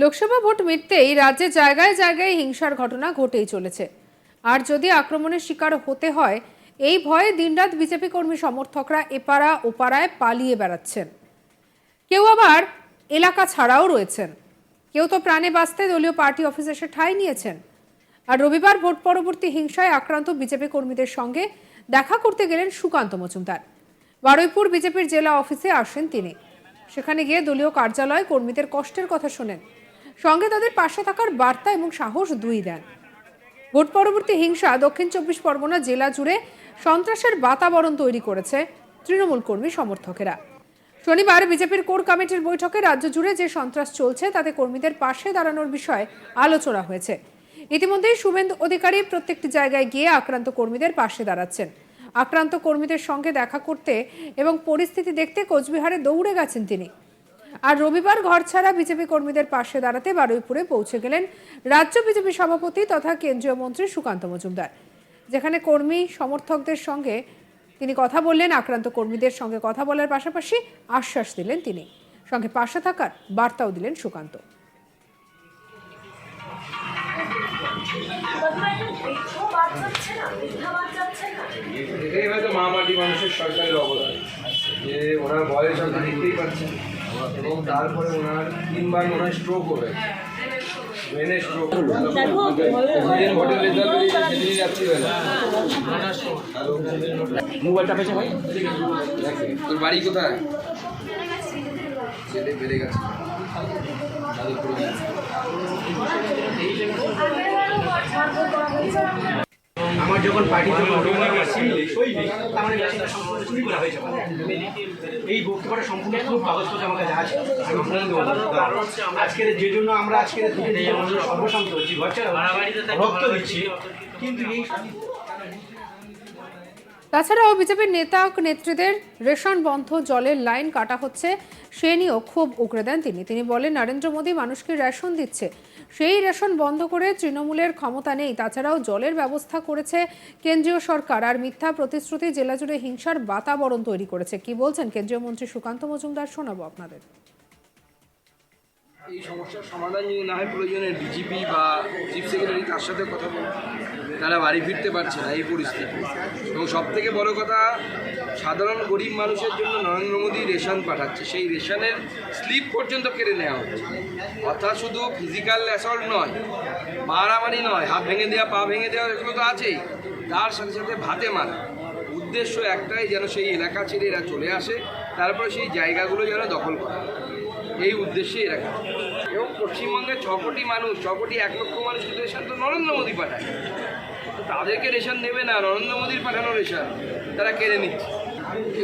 Lok Sabha vote মিটতেই রাজ্যে জায়গায় জায়গায় হিংসার ঘটনা ঘটেই চলেছে। আর যদি আক্রমণের শিকার হতে হয়, এই ভয়ে দিনরাত বিজেপি কর্মী সমর্থকরা এপাড়া ওপাড়ায় পালিয়ে বেড়াচ্ছেন। কেউ আবার এলাকা ছাড়াও রয়েছেন। কেউ তো প্রাণে বাঁচতে দলীয় পার্টি অফিসে এসে ঠাঁই নিয়েছেন। আর রবিবার ভোট পরবর্তী হিংসায় আক্রান্ত বিজেপি কর্মীদের সঙ্গে দেখা করতে গেলেন সুকান্ত মজুমদার। বারুইপুর বিজেপির জেলা অফিসে আসেন তিনি। সেখানে গিয়ে দলীয় কার্যালয় কর্মীদের কষ্টের কথা শোনেন। সঙ্গে তাদের পাশে থাকার বার্তা এবং সাহস দুই দেন। ভোট পরবর্তী হিংসা দক্ষিণ চব্বিশ পরগনা জেলা জুড়ে সন্ত্রাসের বাতাবরণ তৈরি করেছে তৃণমূল কর্মী সমর্থকেরা। শনিবার বিজেপির কোর কমিটির বৈঠকে রাজ্য জুড়ে যে সন্ত্রাস চলছে, তাতে কর্মীদের পাশে দাঁড়ানোর বিষয়ে আলোচনা হয়েছে। ইতিমধ্যেই শুভেন্দু অধিকারী প্রত্যেকটি জায়গায় গিয়ে আক্রান্ত কর্মীদের পাশে দাঁড়াচ্ছেন। আক্রান্ত কর্মীদের সঙ্গে দেখা করতে এবং পরিস্থিতি দেখতে কোচবিহারে দৌড়ে গেছেন তিনি। আর রবিবার ঘর ছাড়া বিজেপি কর্মীদের পাশে দাঁড়াতে বারুইপুরে পৌঁছে গেলেন রাজ্য বিজেপি সভাপতি তথা কেন্দ্রীয় মন্ত্রী সুকান্ত মজুমদার। যেখানে কর্মী সমর্থকদের সঙ্গে তিনি কথা বললেন, আক্রান্ত কর্মীদের সঙ্গে কথা বলার পাশাপাশি আশ্বাস দিলেন তিনি। সঙ্গে পাশে থাকার বার্তাও দিলেন সুকান্ত। এটাই হয়তো মহামাটি মানুষের সরকারের অবদান, যে ওনার বয়স আপনি দেখতেই পাচ্ছেন এবং তারপরে ওনার তিনবার মনে হয় স্ট্রোক হবে। ব্রেনের স্ট্রোক যেদিন ভোটের রেজাল্ট বেরিয়েছে সেদিনই রাত্রিবেলা মোবাইলটা পেয়েছে ভাই? তোর বাড়ি কোথায়? ছেলে বেড়ে গেছে। গেছে। আমার যখন পার্টি মানে এই বক্তব্যটা সম্পূর্ণ খুব কাগজপত্র আমার কাছে আছে। আজকের যে জন্য আমরা আজকের সর্বশান্ত হচ্ছি রক্ত দিচ্ছি। কিন্তু এই তাছাড়াও বিজেপির নেতা ও নেত্রীদের রেশন বন্ধ, জলের লাইন কাটা হচ্ছে, সে নিয়েও খুব উগড়ে দেন তিনি। তিনি বলেন, নরেন্দ্র মোদী মানুষকে রেশন দিচ্ছে। সেই রেশন বন্ধ করে তৃণমূলের ক্ষমতা নেই। তাছাড়াও জলের ব্যবস্থা করেছে কেন্দ্রীয় সরকার আর মিথ্যা প্রতিশ্রুতি জেলা জুড়ে হিংসার বাতাবরণ তৈরি করেছে। কি বলছেন কেন্দ্রীয় মন্ত্রী সুকান্ত মজুমদার শোনাবো আপনাদের। এই সমস্যার সমাধান যদি না হয়, প্রয়োজনে ডিজিপি বা চিফ সেক্রেটারি তার সাথে কথা বলুন। তারা বাড়ি ফিরতে পারছে না এই পরিস্থিতি। এবং সব থেকে বড় কথা, সাধারণ গরিব মানুষের জন্য নরেন্দ্র মোদী রেশন পাঠাচ্ছে। সেই রেশনের স্লিপ পর্যন্ত কেড়ে নেওয়া হচ্ছে। অর্থাৎ শুধু ফিজিক্যাল অ্যাসল্ট নয়, মারামারি নয়, হাত ভেঙে দেওয়া, পা ভেঙে দেওয়া, এগুলো তো আছেই। তার সাথে সাথে ভাতে মারা। উদ্দেশ্য একটাই, যেন সেই এলাকা ছেড়ে এরা চলে আসে। তারপরে সেই জায়গাগুলো যেন দখল করে। এই উদ্দেশ্যে এরা কাজ এবং পশ্চিমবঙ্গের ছ কোটি মানুষ ছ কোটি এক লক্ষ মানুষকে রেশন তো নরেন্দ্র মোদী পাঠায়। তাদেরকে রেশন দেবে না, নরেন্দ্র মোদীর পাঠানো রেশন তারা কেড়ে নিচ্ছে।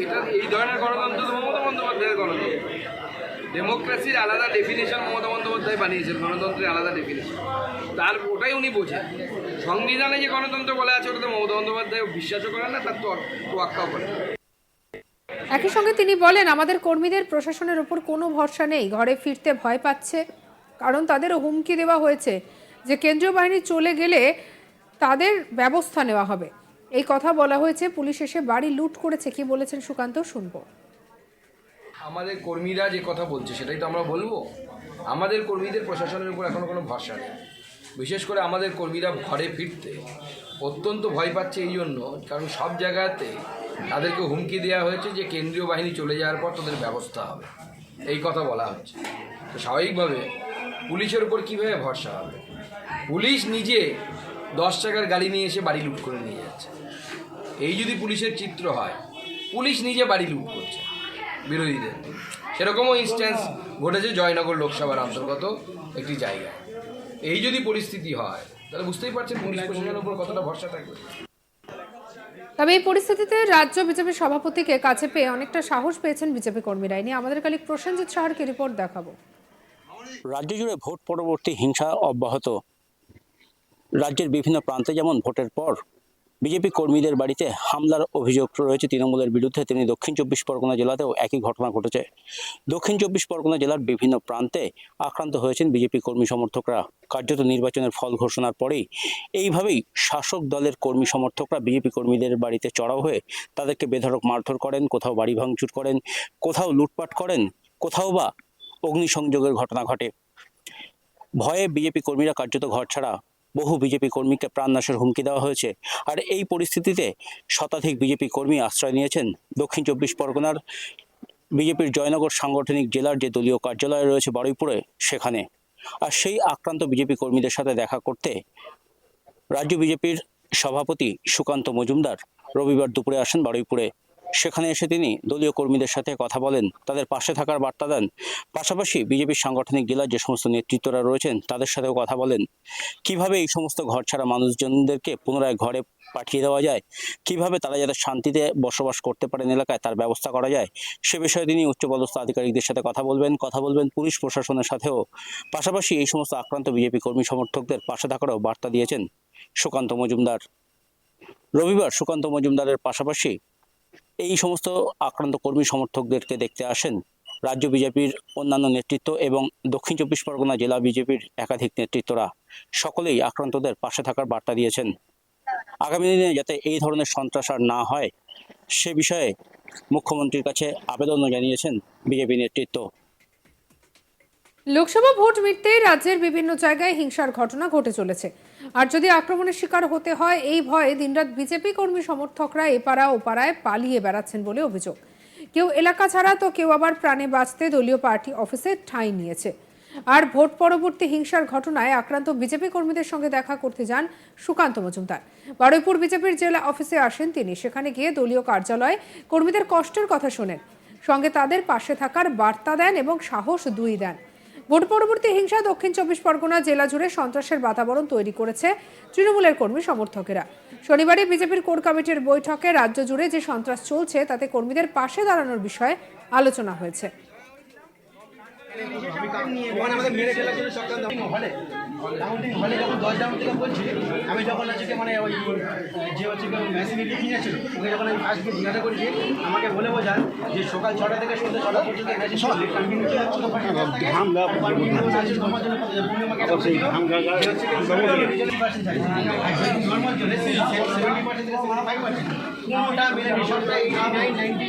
এটা এই ধরনের গণতন্ত্র তো মমতা বন্দ্যোপাধ্যায়ের গণতন্ত্র। ডেমোক্রেসির আলাদা ডেফিনেশন মমতা বন্দ্যোপাধ্যায় বানিয়েছেন, গণতন্ত্রের আলাদা ডেফিনেশন তার ওটাই উনি বোঝেন। সংবিধানে যে গণতন্ত্র বলা আছে ওটা তো মমতা বন্দ্যোপাধ্যায় বিশ্বাসও করেন না, তার তো তোয়াক্কাও করেন। একই সঙ্গে তিনি বলেন, আমাদের কর্মীদের প্রশাসনের উপর কোনো ভরসা নেই। ঘরে ফিরতে ভয় পাচ্ছে। কারণ তাদেরও হুমকি দেওয়া হয়েছে যে কেন্দ্রীয় বাহিনী চলে গেলে তাদের ব্যবস্থা নেওয়া হবে। এই কথা বলা হয়েছে। পুলিশ এসে বাড়ি লুট করেছে। কি বলেছেন সুকান্ত, শুনব। আমাদের কর্মীরা যে কথা বলছে, সেটাই তো আমরা বলব। আমাদের কর্মীদের প্রশাসনের উপর এখনও কোনো ভরসা নেই। বিশেষ করে আমাদের কর্মীরা ঘরে ফিরতে অত্যন্ত ভয় পাচ্ছে এই জন্য। কারণ সব জায়গাতে তাদেরকে হুমকি দেওয়া হয়েছে যে কেন্দ্রীয় বাহিনী চলে যাওয়ার পর তাদের ব্যবস্থা হবে। এই কথা বলা হচ্ছে। তো স্বাভাবিকভাবে পুলিশের উপর কীভাবে ভরসা হবে? পুলিশ নিজে দশ টাকার গাড়ি নিয়ে এসে বাড়ি লুট করে নিয়ে যাচ্ছে। এই যদি পুলিশের চিত্র হয়, পুলিশ নিজে বাড়ি লুট করছে বিরোধীদের সেরকমও ইনস্ট্যান্স ঘটেছে জয়নগর লোকসভার অন্তর্গত একটি জায়গায়। এই যদি পরিস্থিতি হয়, তাহলে বুঝতেই পারছেন পুলিশ প্রশাসনের উপর কতটা ভরসা থাকবে। তবে এই পরিস্থিতিতে রাজ্য বিজেপি সভাপতিকে কাছে পেয়ে অনেকটা সাহস পেয়েছেন বিজেপি কর্মীরা। নিয়ে আমাদের কালিক প্রসেনজিৎ সাহারকে রিপোর্ট দেখাবো। রাজ্য জুড়ে ভোট পরবর্তী হিংসা অব্যাহত। রাজ্যের বিভিন্ন প্রান্তে যেমন ভোটের পর বিজেপি কর্মীদের বাড়িতে হামলার অভিযোগ রয়েছে। তৃণমূলের বিরুদ্ধে তেমনি দক্ষিণ চব্বিশ পরগনা জেলাতেও একই ঘটনা ঘটেছে। দক্ষিণ চব্বিশ পরগনা জেলার বিভিন্ন প্রান্তে আক্রান্ত হয়েছেন বিজেপি কর্মী সমর্থকরা। কার্যত নির্বাচনের ফল ঘোষণার পরেই এইভাবেই শাসক দলের কর্মী সমর্থকরা বিজেপি কর্মীদের বাড়িতে চড়াও হয়ে তাদেরকে বেধড়ক মারধর করেন, কোথাও বাড়ি ভাঙচুর করেন, কোথাও লুটপাট করেন, কোথাও বা অগ্নিসংযোগের ঘটনা ঘটে। ভয়ে বিজেপি কর্মীরা কার্যত ঘর ছাড়া বহু বিজেপি কর্মীকে প্রাণনাশের হুমকি দেওয়া হয়েছে। আর এই পরিস্থিতিতে শতাধিক বিজেপি কর্মী আশ্রয় নিয়েছেন দক্ষিণ চব্বিশ পরগনার বিজেপির জয়নগর সাংগঠনিক জেলার যে দলীয় কার্যালয় রয়েছে বারুইপুরে, সেখানে। আর সেই আক্রান্ত বিজেপি কর্মীদের সাথে দেখা করতে রাজ্য বিজেপির সভাপতি সুকান্ত মজুমদার রবিবার দুপুরে আসেন বারুইপুরে। সেখানে এসে তিনি দলীয় কর্মীদের সাথে কথা বলেন, তাদের পাশে থাকার বার্তা দেন। পাশাপাশি বিজেপির সাংগঠনিক জেলার যে সমস্ত নেতৃত্বরা রয়েছেন, তাদের সাথেও কথা বলেন। কীভাবে এই সমস্ত ঘর ছাড়া মানুষজনদেরকে পুনরায় ঘরে পাঠিয়ে দেওয়া যায়? কীভাবে তারা যাতে শান্তিতে বসবাস করতে পারেন এলাকায়, তার ব্যবস্থা করা যায়? সে বিষয়ে তিনি উচ্চপদস্থ আধিকারিকদের সাথে কথা বলবেন কথা বলবেন পুলিশ প্রশাসনের সাথেও। পাশাপাশি এই সমস্ত আক্রান্ত বিজেপি কর্মী সমর্থকদের পাশে থাকারও বার্তা দিয়েছেন সুকান্ত মজুমদার। রবিবার সুকান্ত মজুমদারের পাশাপাশি এই সমস্ত আক্রান্ত কর্মী সমর্থকদেরকে দেখতে আসেন রাজ্য বিজেপির অন্যান্য নেতৃত্ব এবং দক্ষিণ চব্বিশ পরগনা জেলা বিজেপির একাধিক নেতৃত্বরা। সকলেই আক্রান্তদের পাশে থাকার বার্তা দিয়েছেন। আগামী দিনে যাতে এই ধরনের সন্ত্রাস আর না হয়, সে বিষয়ে মুখ্যমন্ত্রীর কাছে আবেদনও জানিয়েছেন বিজেপি নেতৃত্ব। লোকসভা ভোট মিটতেই রাজ্যের বিভিন্ন জায়গায় হিংসার ঘটনা ঘটে চলেছে। আর যদি আক্রমণের শিকার হতে হয়, এই ভয়ে দিনরাত বিজেপি কর্মী সমর্থকরা এপাড়া ওপাড়ায় পালিয়ে বেড়াচ্ছেন বলে অভিযোগ। কেউ এলাকা ছাড়া তো কেউ আবার প্রাণে বাঁচতে দলীয় পার্টি অফিসে ঠাঁই নিয়েছে। আর ভোট পরবর্তী হিংসার ঘটনায় আক্রান্ত বিজেপি কর্মীদের সঙ্গে দেখা করতে যান সুকান্ত মজুমদার। বারুইপুর বিজেপির জেলা অফিসে আসেন তিনি। সেখানে গিয়ে দলীয় কার্যালয়ে কর্মীদের কষ্টের কথা শোনেন। সঙ্গে তাদের পাশে থাকার বার্তা দেন এবং সাহস দুই দেন। ভোট পরবর্তী হিংসা দক্ষিণ চব্বিশ পরগনা জেলা জুড়ে সন্ত্রাসের বাতাবরণ তৈরি করেছে তৃণমূলের কর্মী সমর্থকেরা। শনিবারে বিজেপির কোর কমিটির বৈঠকে রাজ্য জুড়ে যে সন্ত্রাস চলছে, তাতে কর্মীদের পাশে দাঁড়ানোর বিষয়ে আলোচনা হয়েছে। হলে যখন দশ রাউন্ড থেকে বলছি আমি যখন হচ্ছে কি মানে ওই যে হচ্ছে কি মেশিনারি কিনেছিল ওকে যখন আমি ফার্স্ট জিজ্ঞাসা করেছি আমাকে বলে বোঝান যে সকাল ছটা থেকে সন্ধ্যে ছটা পর্যন্ত কোনোটা নাইন নাইনটি